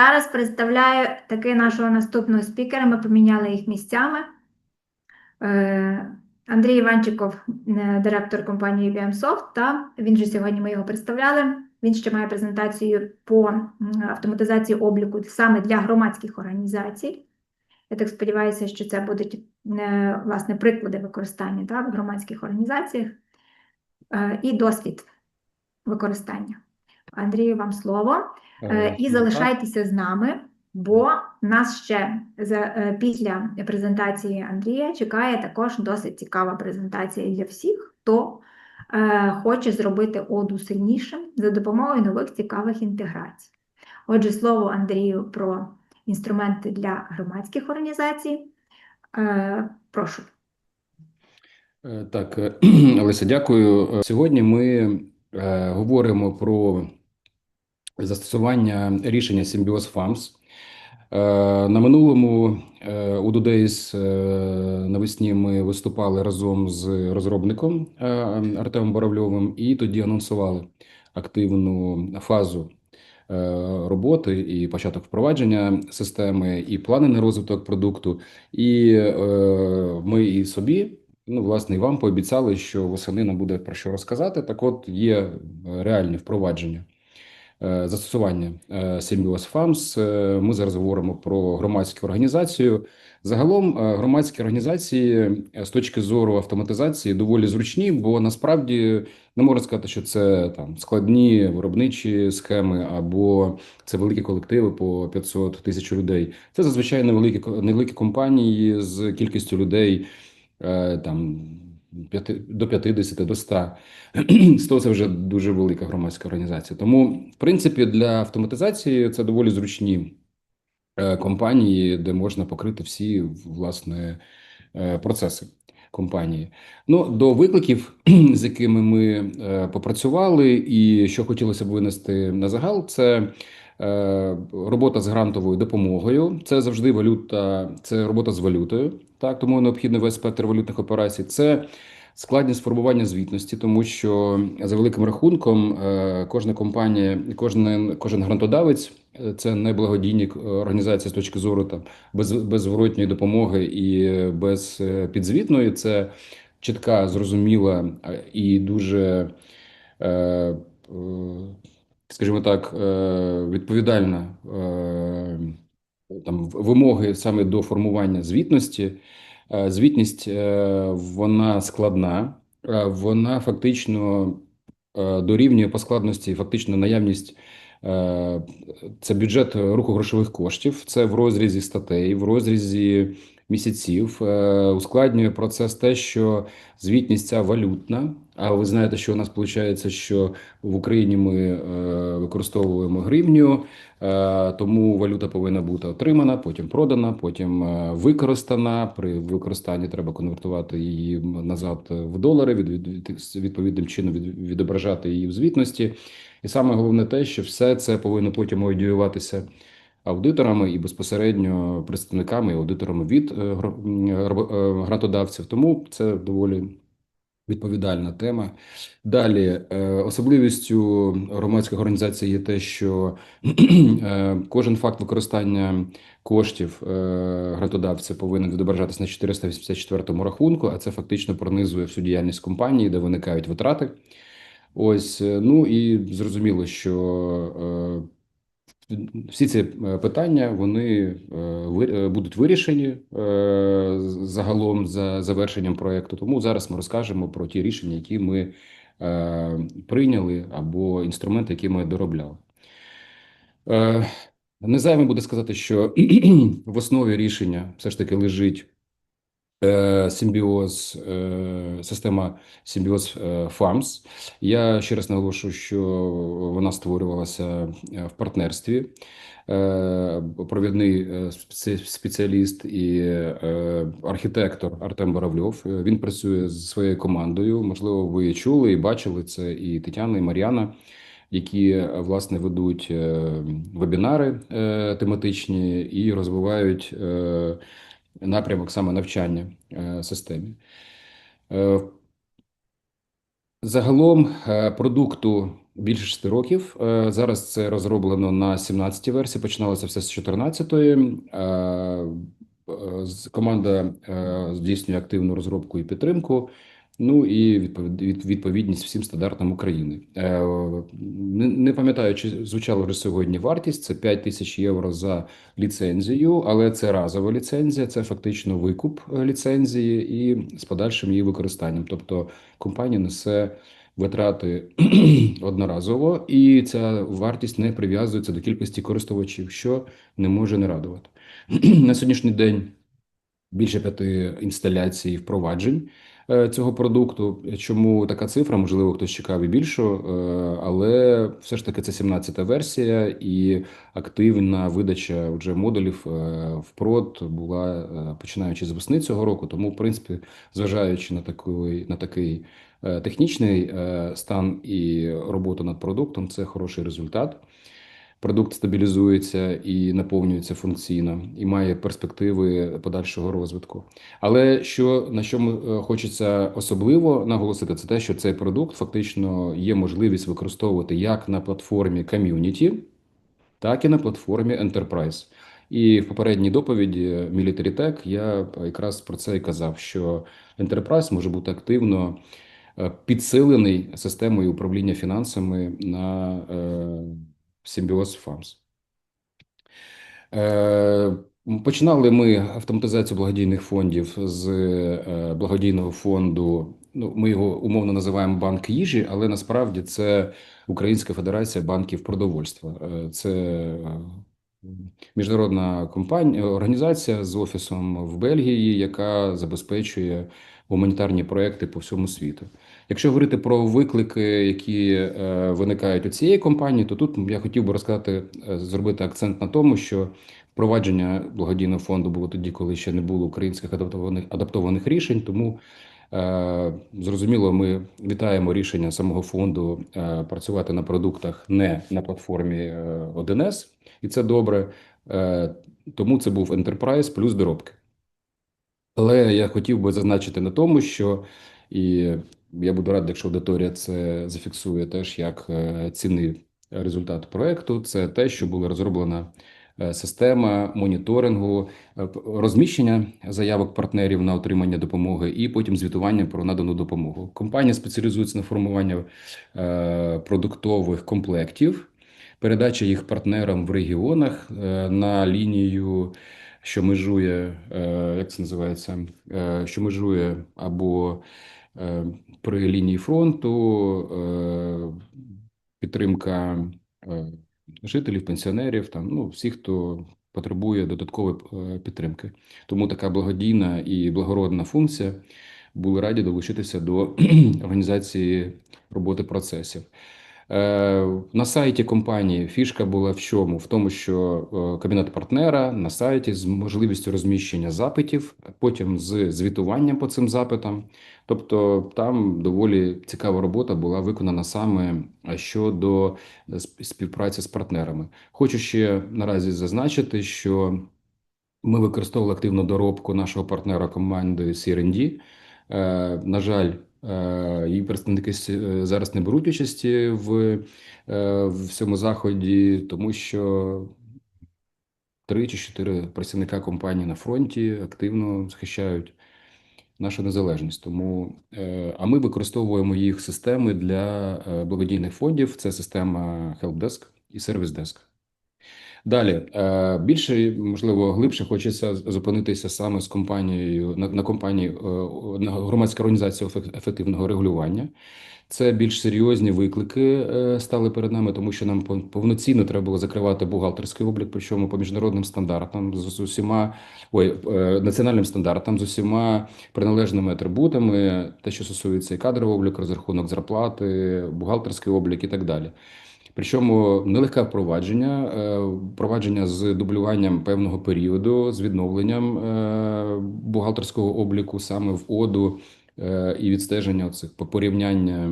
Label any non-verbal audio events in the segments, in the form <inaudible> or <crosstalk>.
зараз представляю таки нашого наступного спікера. Ми поміняли їх місцями. Е, Андрій Іванчиков, е, директор компанії IBM Soft, та він же сьогодні ми його представляли. Він ще має презентацію по автоматизації обліку саме для громадських організацій. Я так сподіваюся, що це будуть е, власне приклади використання та, в громадських організаціях і досвід використання. Андрію, вам слово. Е, І залишайтеся з нами, бо нас ще за, е, після презентації Андрія чекає також досить цікава презентація для всіх, хто е, хоче зробити оду сильнішим за допомогою нових цікавих інтеграцій. Отже, слово Андрію про інструменти для громадських організацій. Е, Прошу. Е, Так, е, <clears throat> Олеся, дякую. Е, Сьогодні ми е, говоримо про застосування рішення Symbios FAMS. Е, На минулому е, у Days е, навесні ми виступали разом з розробником Артемом Боровльовим і тоді анонсували активну фазу роботи і початок впровадження системи, і плани на розвиток продукту. І ми і собі, ну, власне, і вам пообіцяли, що восени нам буде про що розказати. Так от є реальні впровадження. Е, Застосування е, Symbios FAMS. Е, Ми зараз говоримо про громадську організацію. Загалом громадські організації з точки зору автоматизації доволі зручні, бо насправді не можна сказати, що це там складні виробничі схеми або це великі колективи по 500 тисяч людей. Це зазвичай невеликі невеликі компанії з кількістю людей там до 50, до 100. 100 <clears throat> – це вже дуже велика громадська організація. Тому, в принципі, для автоматизації це доволі зручні е, компанії, де можна покрити всі власне е, процеси компанії. Ну, до викликів, <clears throat> з якими ми е, попрацювали, і що хотілося б винести на загал, це робота з грантовою допомогою. Це завжди валюта, це робота з валютою. Так, тому необхідний весь спектр валютних операцій. Це складність формування звітності, тому що за великим рахунком е, кожна компанія, кожен, кожен грантодавець е, це не благодійні е, організації з точки зору там без беззворотньої допомоги і е, без е, підзвітної. Це чітка, зрозуміла е, і дуже, е, е, скажімо так, е, відповідальна е, там вимоги саме до формування звітності. Е, Звітність вона складна, вона фактично дорівнює по складності фактично наявність. Це бюджет руху грошових коштів, це в розрізі статей, в розрізі місяців. Е, Ускладнює процес те, що звітність ця валютна. А ви знаєте, що у нас виходить, що в Україні ми е, використовуємо гривню, е, тому валюта повинна бути отримана, потім продана, потім використана. При використанні треба конвертувати її назад в долари, від, від, від- відповідним чином від, відображати її в звітності. І саме головне те, що все це повинно потім аудіюватися аудиторами і безпосередньо представниками і аудиторами від е, робо- е, грантодавців. Тому це доволі відповідальна тема. Далі, е, особливістю громадських організацій є те, що <clears throat> е, кожен факт використання коштів е, грантодавця повинен відображатись на 484 рахунку, а це фактично пронизує всю діяльність компанії, де виникають витрати. Ось, е, ну і зрозуміло, що е, всі ці е, питання вони е, е, будуть вирішені загалом за завершенням проекту. Тому зараз ми розкажемо про ті рішення, які ми прийняли, або інструменти, які ми доробляли. Е, Не зайвим буде сказати, що <clears throat> в основі рішення все ж таки лежить симбіоз, е, система симбіоз е, FAMS. Я ще раз наголошую, що вона створювалася в партнерстві. Провідний спеціаліст і архітектор Артем Боровльов. Він працює з своєю командою. Можливо, ви чули і бачили це і Тетяна, і Мар'яна, які власне ведуть вебінари тематичні і розвивають напрямок саме навчання е, системі. Е, Загалом е, продукту більше 6 років. Зараз це розроблено на 17-й версії. Починалося все з 14-ї. Е, е, з- Команда здійснює активну розробку і підтримку. Ну і відповід- від- відповідність всім стандартам України. Е, Не, пам'ятаю, чи звучало вже сьогодні вартість. Це 5 тисяч євро за ліцензію, але це разова ліцензія, це фактично викуп е, ліцензії і з подальшим її використанням. Тобто компанія несе витрати <clears throat> одноразово, і ця вартість не прив'язується до кількості користувачів, що не може не радувати. <clears throat> На сьогоднішній день більше п'яти інсталяцій впроваджень цього продукту. Чому така цифра? Можливо, хтось чекав і більшу, е, але все ж таки це 17-та версія, і активна видача вже модулів е, в була е, починаючи з весни цього року. Тому, в принципі, зважаючи на такий, на такий е, технічний е, стан і роботу над продуктом, це хороший результат. Продукт стабілізується і наповнюється функційно, і має перспективи подальшого розвитку. Але що на чому е, хочеться особливо наголосити, це те, що цей продукт фактично є можливість використовувати як на платформі Community, так і на платформі Enterprise. І в попередній доповіді Military Tech я якраз про це і казав, що Enterprise може бути активно е, підсилений системою управління фінансами на Symbios Farms. Е, Починали ми автоматизацію благодійних фондів з е, благодійного фонду. Ну, ми його умовно називаємо банк їжі, але насправді це Українська Федерація банків продовольства. Е, Це міжнародна компанія, організація з офісом в Бельгії, яка забезпечує гуманітарні проекти по всьому світу. Якщо говорити про виклики, які е, виникають у цієї компанії, то тут я хотів би розказати, е, зробити акцент на тому, що впровадження благодійного фонду було тоді, коли ще не було українських адаптованих адаптованих рішень. Тому е, зрозуміло, ми вітаємо рішення самого фонду працювати на продуктах не на платформі е, 1С, і це добре. Тому це був Enterprise плюс доробки. Але я хотів би зазначити на тому, що і я буду радий, якщо аудиторія це зафіксує теж як е, цінний результат проекту. Це те, що була розроблена е, система моніторингу, е, розміщення заявок партнерів на отримання допомоги і потім звітування про надану допомогу. Компанія спеціалізується на формуванні продуктових комплектів, передача їх партнерам в регіонах на лінію що межує, як це називається, що межує або при лінії фронту, е, підтримка е, жителів, пенсіонерів, там, ну, всіх, хто потребує додаткової е, підтримки. Тому така благодійна і благородна функція. Були раді долучитися до <clears throat> організації роботи процесів. Е, На сайті компанії фішка була в чому? В тому, що е, кабінет партнера на сайті з можливістю розміщення запитів, потім з звітуванням по цим запитам. Тобто там доволі цікава робота була виконана саме е, щодо співпраці з партнерами. Хочу ще наразі зазначити, що ми використовували активну доробку нашого партнера команди CRND. На жаль, її представники с- е, зараз не беруть участі в, е, в цьому заході, тому що три чи чотири працівника компанії на фронті активно захищають нашу незалежність. Тому, е, а ми використовуємо їх системи для е, благодійних фондів. Це система Helpdesk і Service Desk. Далі е, більше можливо глибше хочеться зупинитися саме з компанією на, на компанії е, на громадська організація ефек- ефективного регулювання. Це більш серйозні виклики е, стали перед нами, тому що нам повноцінно треба було закривати бухгалтерський облік, причому по міжнародним стандартам з, усіма ой, національним стандартам, з усіма приналежними атрибутами, те, що стосується і кадрового обліку, розрахунок зарплати, бухгалтерський облік і так далі. Причому нелегке впровадження, е, впровадження з дублюванням певного періоду, з відновленням е, бухгалтерського обліку саме в ОДУ е, і відстеження цих порівняння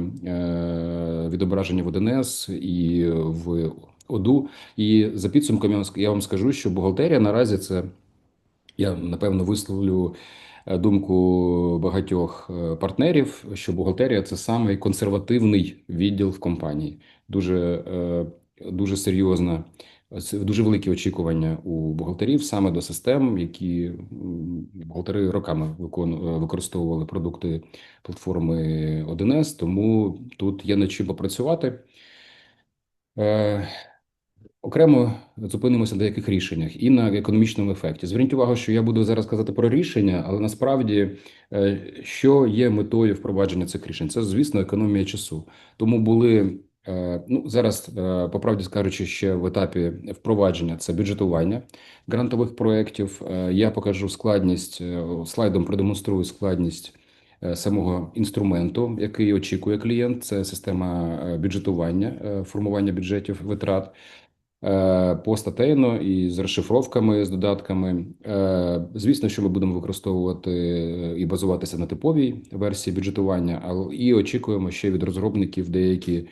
відображення в ОДНС і в ОДУ. І за підсумком я вам скажу, що бухгалтерія наразі це я напевно висловлю думку багатьох е, партнерів, що бухгалтерія це самий консервативний відділ в компанії. Дуже, е, дуже серйозна, дуже великі очікування у бухгалтерів саме до систем, які бухгалтери роками е, використовували продукти платформи 1С, тому тут є над чим попрацювати. Окремо зупинимося на деяких рішеннях і на економічному ефекті. Зверніть увагу, що я буду зараз казати про рішення, але насправді, е, що є метою впровадження цих рішень? Це, звісно, економія часу. Тому були е, ну зараз, е, по правді скажучи, ще в етапі впровадження це бюджетування грантових проєктів. Я покажу складність слайдом, продемонструю складність самого інструменту, який очікує клієнт. Це система бюджетування, формування бюджетів витрат постатейно і з розшифровками, з додатками. Е, Звісно, що ми будемо використовувати е, і базуватися на типовій версії бюджетування, але і очікуємо ще від розробників деякі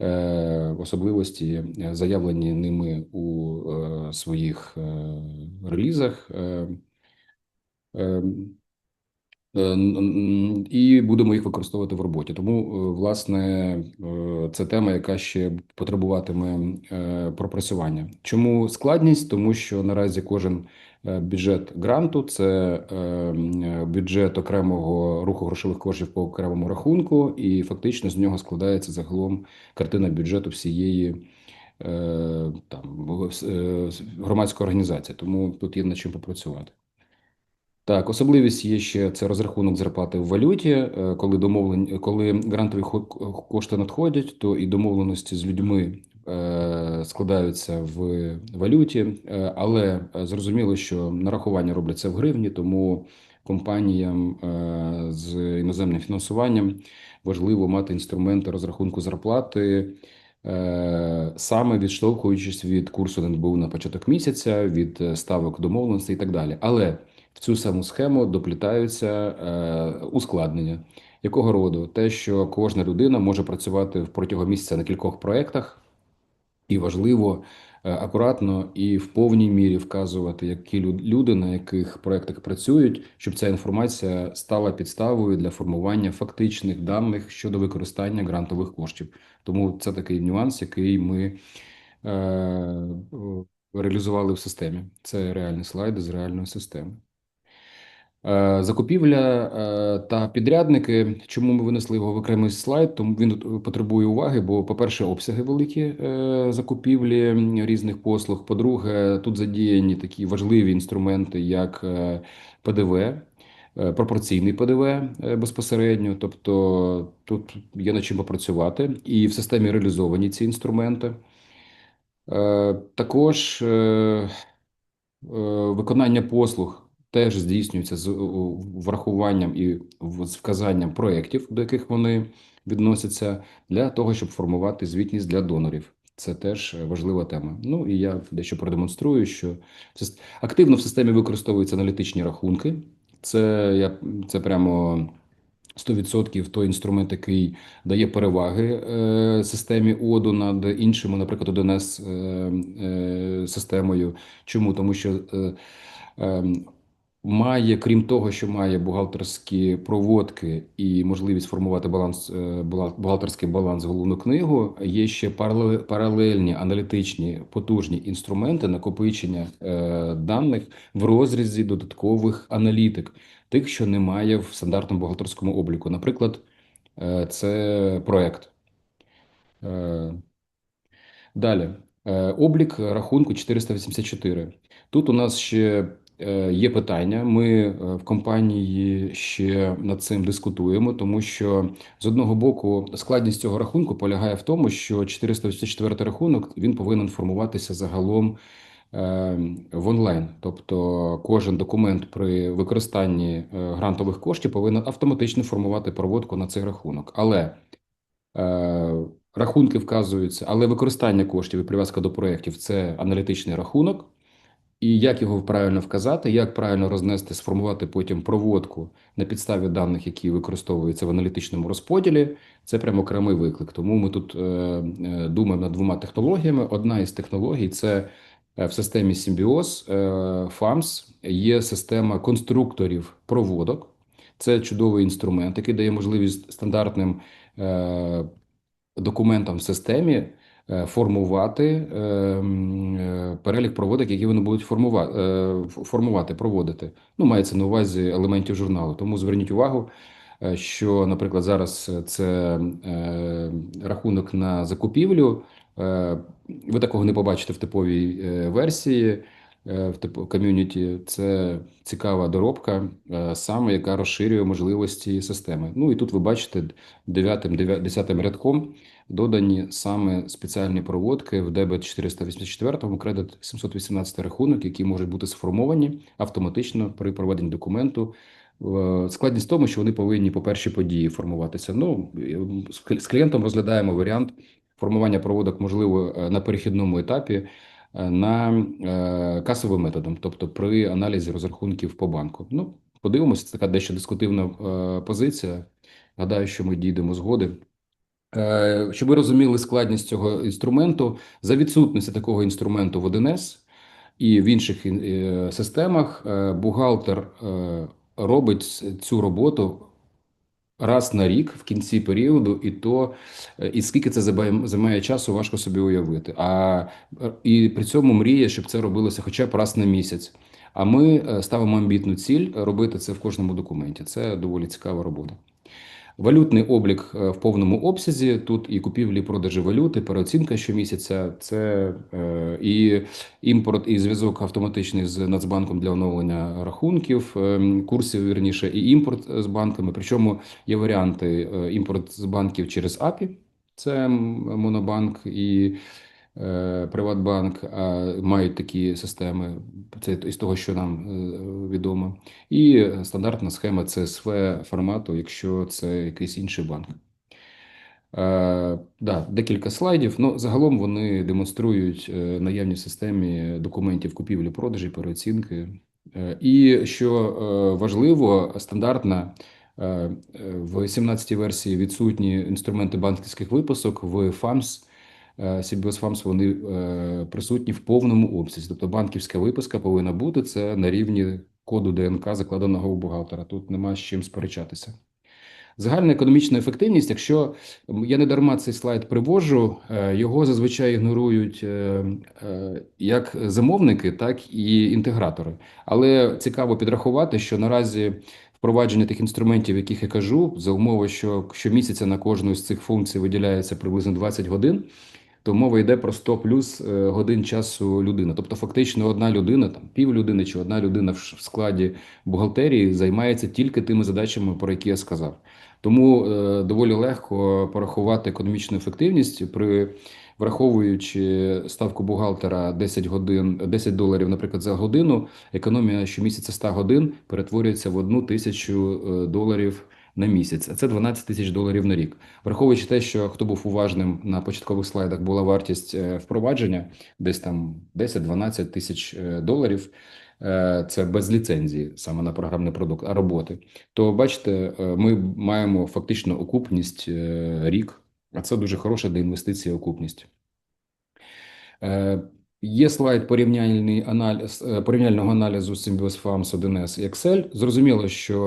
е, особливості, е, заявлені ними у е, своїх е, релізах. Е, І будемо їх використовувати в роботі. Тому, е, власне, е, це тема, яка ще потребуватиме пропрацювання. Чому складність? Тому що наразі кожен бюджет гранту це бюджет окремого руху грошових коштів по окремому рахунку, і фактично з нього складається загалом картина бюджету всієї. Там громадської організації, тому тут є над чим попрацювати. Так, особливість є ще це розрахунок зарплати в валюті. Е, Коли домовлень, коли грантові кошти надходять, то і домовленості з людьми е, складаються в валюті, Е, але зрозуміло, що нарахування робляться в гривні, тому компаніям з іноземним фінансуванням важливо мати інструменти розрахунку зарплати. Саме відштовхуючись від курсу НБУ на початок місяця, від ставок домовленостей і так далі. Але в цю саму схему доплітаються е, ускладнення. Якого роду? Те, що кожна людина може працювати протягом місяця на кількох проєктах, і важливо е, акуратно і в повній мірі вказувати, які лю- люди на яких проєктах працюють, щоб ця інформація стала підставою для формування фактичних даних щодо використання грантових коштів. Тому це такий нюанс, який ми е, реалізували в системі. Це реальні слайди з реальної системи. Е, Закупівля е, та підрядники. Чому ми винесли його в окремий слайд? Тому він потребує уваги, бо, по-перше, обсяги великі е, закупівлі різних послуг. По-друге, тут задіяні такі важливі інструменти, як е, ПДВ, е, пропорційний ПДВ е, безпосередньо. Тобто тут є над чим попрацювати, і в системі реалізовані ці інструменти. Е, Також е, е, виконання послуг теж здійснюється з врахуванням і з вказанням проєктів, до яких вони відносяться, для того, щоб формувати звітність для донорів. Це теж важлива тема. Ну і я дещо продемонструю, що активно в системі використовуються аналітичні рахунки. Це я це прямо 100% той інструмент, який дає переваги е, системі ОДУ над іншими, наприклад, 1С е, е, системою. Чому? Тому що е, е, має, крім того, що має бухгалтерські проводки і можливість формувати баланс, е, бухгалтерський баланс головну книгу, є ще паралельні аналітичні потужні інструменти накопичення е, даних в розрізі додаткових аналітик, тих, що немає в стандартному бухгалтерському обліку. Наприклад, е, це проект. Далі. Облік рахунку 484. Тут у нас ще є питання. Ми е, в компанії ще над цим дискутуємо, тому що з одного боку складність цього рахунку полягає в тому, що 484 рахунок він повинен формуватися загалом е, в онлайн. Тобто кожен документ при використанні е, грантових коштів повинен автоматично формувати проводку на цей рахунок. Але Е, Рахунки вказуються, але використання коштів і прив'язка до проєктів це аналітичний рахунок. І як його правильно вказати, як правильно рознести, сформувати потім проводку на підставі даних, які використовуються в аналітичному розподілі, це прямо окремий виклик. Тому ми тут е, е, думаємо над двома технологіями. Одна із технологій це е, в системі Симбіоз е, FAMS є система конструкторів проводок. Це чудовий інструмент, який дає можливість стандартним документам в системі формувати е, е, перелік проводок, які вони будуть формувати, формувати, проводити. Ну, мається на увазі елементів журналу. Тому зверніть увагу, е, що, наприклад, зараз це е, рахунок на закупівлю. Е, Ви такого не побачите в типовій е, версії. Е, В типу ком'юніті це цікава доробка, е, саме яка розширює можливості системи. Ну і тут ви бачите 9 10 рядком додані саме спеціальні проводки в дебет 484, кредит 718 рахунок, які можуть бути сформовані автоматично при проведенні документу. Е, Складність в тому, що вони повинні по першій події формуватися. Ну з клієнтом розглядаємо варіант формування проводок, можливо, на перехідному етапі на е, касовим методом, тобто при аналізі розрахунків по банку. Ну, подивимося, це така дещо дискутивна е, позиція. Гадаю, що ми дійдемо згоди. Е, Щоб ви розуміли складність цього інструменту, за відсутності такого інструменту в 1С і в інших е, системах е, бухгалтер е, робить цю роботу раз на рік в кінці періоду, і то е, і скільки це займає часу, важко собі уявити. А і при цьому мріє, щоб це робилося хоча б раз на місяць. А ми е, ставимо амбітну ціль робити це в кожному документі. Це доволі цікава робота. Валютний облік е, в повному обсязі. Тут і купівлі, продажі валюти, переоцінка щомісяця. Це е, і імпорт, і зв'язок автоматичний з Нацбанком для оновлення рахунків, е, курсів вірніше, і імпорт з банками. Причому є варіанти е, імпорт з банків через АПІ, це Монобанк і Приватбанк а, мають такі системи. Це із того, що нам е, відомо. І стандартна схема CSV формату, якщо це якийсь інший банк. Е, да, декілька слайдів. Ну, загалом вони демонструють е, наявні в системі документів купівлі, продажі, переоцінки. Е, і що е, важливо, стандартна е, е, в 17-й версії відсутні інструменти банківських виписок в FAMS. Е, CBS вони е, присутні в повному обсязі. Тобто банківська виписка повинна бути це на рівні коду ДНК, закладеного у бухгалтера. Тут нема з чим сперечатися. Загальна економічна ефективність, якщо я не дарма цей слайд привожу, е, його зазвичай ігнорують як замовники, так і інтегратори. Але цікаво підрахувати, що наразі впровадження тих інструментів, яких я кажу, за умови, що щомісяця на кожну з цих функцій виділяється приблизно 20 годин, то мова йде про 100 плюс е, годин часу людини. Тобто, фактично, одна людина, там пів людини чи одна людина в складі бухгалтерії займається тільки тими задачами, про які я сказав. Тому е, доволі легко порахувати економічну ефективність при враховуючи ставку бухгалтера 10 годин, 10 доларів, наприклад, за годину. Економія щомісяця 100 годин перетворюється в одну тисячу е, доларів на місяць, а це 12 тисяч доларів на рік. Враховуючи те, що хто був уважним на початкових слайдах, була вартість е, впровадження десь там 10-12 тисяч е, доларів. Е, Це без ліцензії саме на програмний продукт, а роботи. То бачите, ми маємо фактично окупність рік, а це дуже хороша для інвестицій окупність. Є слайд порівняльний аналіз е, порівняльного аналізу Symbios Farms 1С і Excel. Зрозуміло, що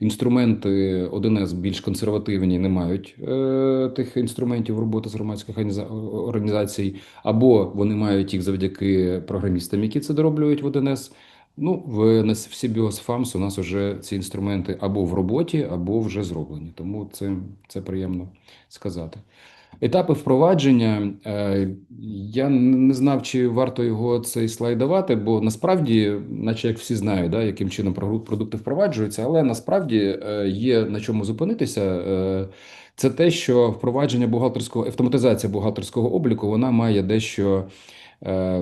е, інструменти 1С більш консервативні, не мають е, тих інструментів роботи з громадських організацій, або вони мають їх завдяки програмістам, які це дороблюють в 1С. Ну, в, на в Farms у нас вже ці інструменти або в роботі, або вже зроблені. Тому це, це приємно сказати. Етапи впровадження. е, Я не знав, чи варто його цей слайд давати, бо насправді, наче як всі знають, да, яким чином продукти впроваджуються, але насправді е, є на чому зупинитися. Е, Це те, що впровадження бухгалтерського автоматизація бухгалтерського обліку вона має дещо,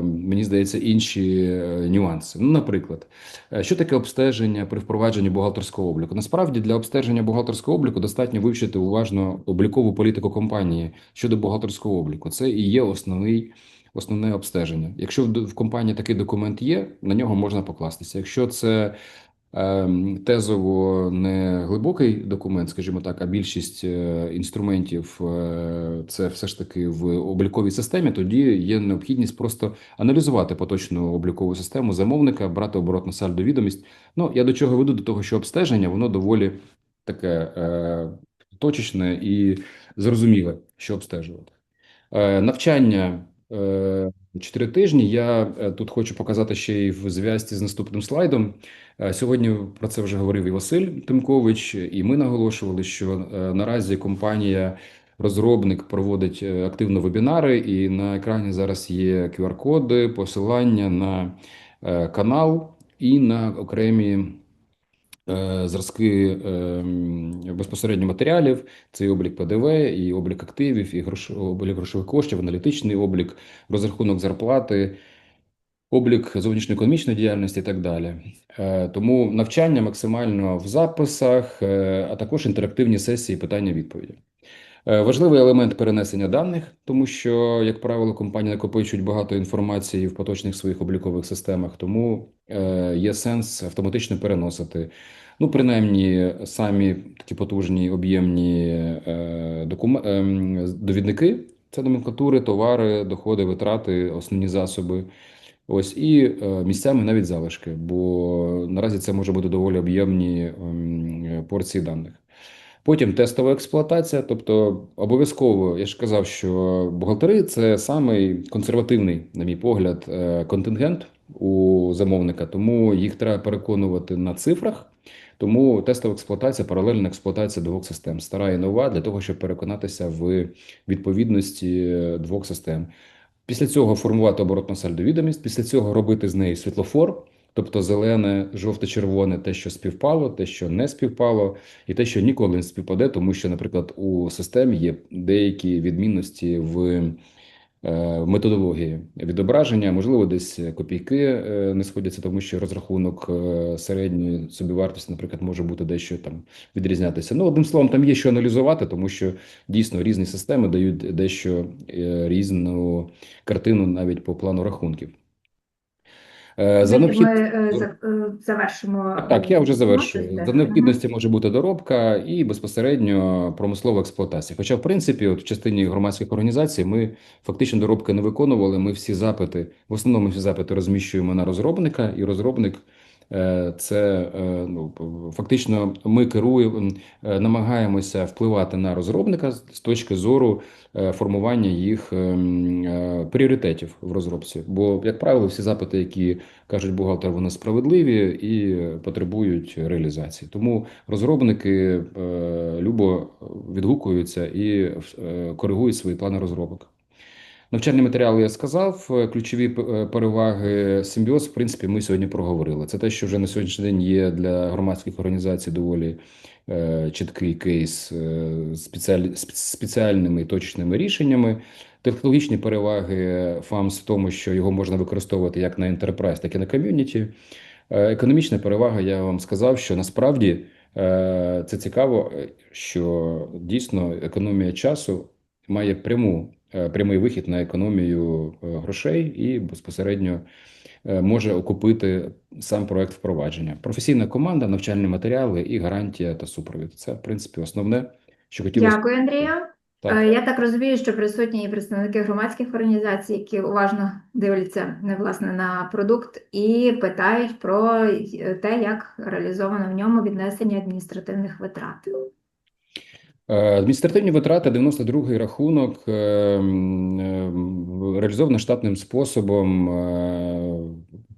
мені здається, інші е, нюанси. Ну, наприклад, Е, Що таке обстеження при впровадженні бухгалтерського обліку? Насправді для обстеження бухгалтерського обліку достатньо вивчити уважно облікову політику компанії щодо бухгалтерського обліку. Це і є основний, основне обстеження. Якщо в, компанії такий документ є, на нього можна покластися. Якщо це Тезово не глибокий документ, скажімо так, а більшість е, інструментів е, це все ж таки в обліковій системі. Тоді є необхідність просто аналізувати поточну облікову систему замовника, брати оборотну сальдо відомість. Ну я до чого веду? До того, що обстеження воно доволі таке е, точечне і зрозуміле, що обстежувати. Е, Навчання чотири тижні. Я е, тут хочу показати ще й в зв'язці з наступним слайдом. Е, Сьогодні про це вже говорив і Василь Тимкович, і ми наголошували, що е, наразі компанія розробник проводить е, активно вебінари, і на екрані зараз є QR-коди, посилання на е, канал і на окремі. Е, Зразки ем, безпосередньо матеріалів, це і облік ПДВ, і облік активів, і грош... облік грошових коштів, аналітичний облік, розрахунок зарплати, облік зовнішньоекономічної діяльності і так далі. Е, Тому навчання максимально в записах, е, а також інтерактивні сесії питання-відповіді. Е, Важливий елемент перенесення даних, тому що, як правило, компанії накопичують багато інформації в поточних своїх облікових системах, тому е, є сенс автоматично переносити. Ну, принаймні, самі такі потужні об'ємні е, докум... ем, довідники це номенклатури, товари, доходи, витрати, основні засоби. Ось і е, місцями навіть залишки, бо наразі це може бути доволі об'ємні ем, порції даних. Потім тестова експлуатація, тобто обов'язково, я ж казав, що бухгалтери це самий консервативний, на мій погляд, е, контингент у замовника, тому їх треба переконувати на цифрах. Тому тестова експлуатація, паралельна експлуатація двох систем, стара і нова, для того, щоб переконатися в відповідності е, двох систем. Після цього формувати оборотну сальдовідомість, після цього робити з неї світлофор, тобто зелене, жовте-червоне, те, що співпало, те, що не співпало, і те, що ніколи не співпаде, тому що, наприклад, у системі є деякі відмінності в е, методології відображення, можливо, десь копійки е, не сходяться, тому що розрахунок е, середньої собівартості, наприклад, може бути дещо там відрізнятися. Ну, одним словом, там є що аналізувати, тому що дійсно різні системи дають дещо різну картину навіть по плану рахунків. Е, За необхід... ми е, е, завершимо. Так, я вже завершую. За необхідності може бути доробка і безпосередньо промислова експлуатація. Хоча, в принципі, от в частині громадських організацій ми фактично доробки не виконували. Ми всі запити, в основному всі запити розміщуємо на розробника, і розробник це е, ну, фактично ми керуємо, е, намагаємося впливати на розробника з точки зору е, формування їх ем, е, пріоритетів в розробці. Бо, як правило, всі запити, які кажуть бухгалтер, вони справедливі і потребують реалізації. Тому розробники е, любо відгукуються і е, коригують свої плани розробок. Навчальні матеріали я сказав. Е, Ключові е, переваги симбіоз, в принципі, ми сьогодні проговорили. Це те, що вже на сьогоднішній день є для громадських організацій доволі е, чіткий кейс з спеціаль- спеціальними точними рішеннями. Технологічні переваги ФАМС в тому, що його можна використовувати як на enterprise, так і на ком'юніті. Економічна перевага, я вам сказав, що насправді це цікаво, що дійсно економія часу має пряму, прямий вихід на економію е, грошей і безпосередньо е, може окупити сам проект впровадження. Професійна команда, навчальні матеріали і гарантія та супровід. Це, в принципі, основне, що хотілося. Дякую, Андрію. Так. Е, Я так розумію, що присутні і представники громадських організацій, які уважно дивляться не, власне, на продукт і питають про е, те, як реалізовано в ньому віднесення адміністративних витрат. Е, Адміністративні витрати, 92-й рахунок, е, е, реалізовано штатним способом.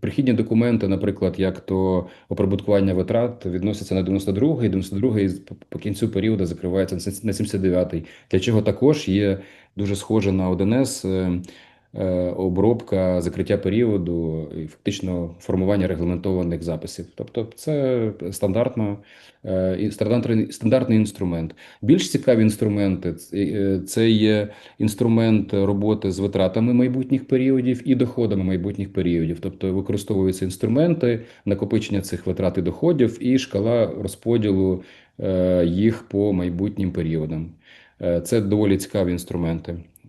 Прихідні документи, наприклад, як то оприбуткування витрат, відносяться на 92-й, 92-й по- кінцю періоду закривається на 79-й, для чого також є дуже схоже на 1С е, е, обробка закриття періоду і фактично формування регламентованих записів. Тобто це стандартно, е, стандартний, інструмент. Більш цікаві інструменти е, це є інструмент роботи з витратами майбутніх періодів і доходами майбутніх періодів. Тобто використовуються інструменти накопичення цих витрат і доходів і шкала розподілу е, їх по майбутнім періодам. Е, Це доволі цікаві інструменти е,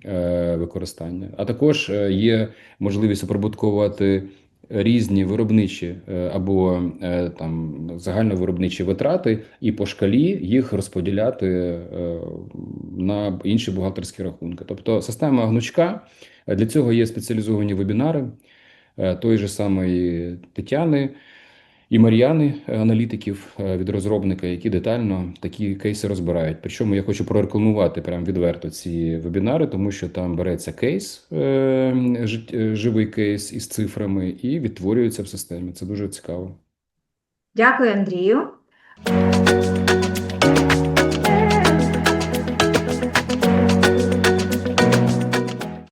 використання. А також е, є можливість оприбутковувати різні виробничі е, або е, там загальновиробничі витрати, і по шкалі їх розподіляти е, на інші бухгалтерські рахунки. Тобто система гнучка е, для цього є спеціалізовані вебінари е, той же самої Тетяни і Мар'яни, е, аналітиків е, від розробника, які детально такі кейси розбирають. Причому я хочу прорекламувати прям відверто ці вебінари, тому що там береться кейс, е, живий кейс із цифрами, і відтворюється в системі. Це дуже цікаво. Дякую, Андрію.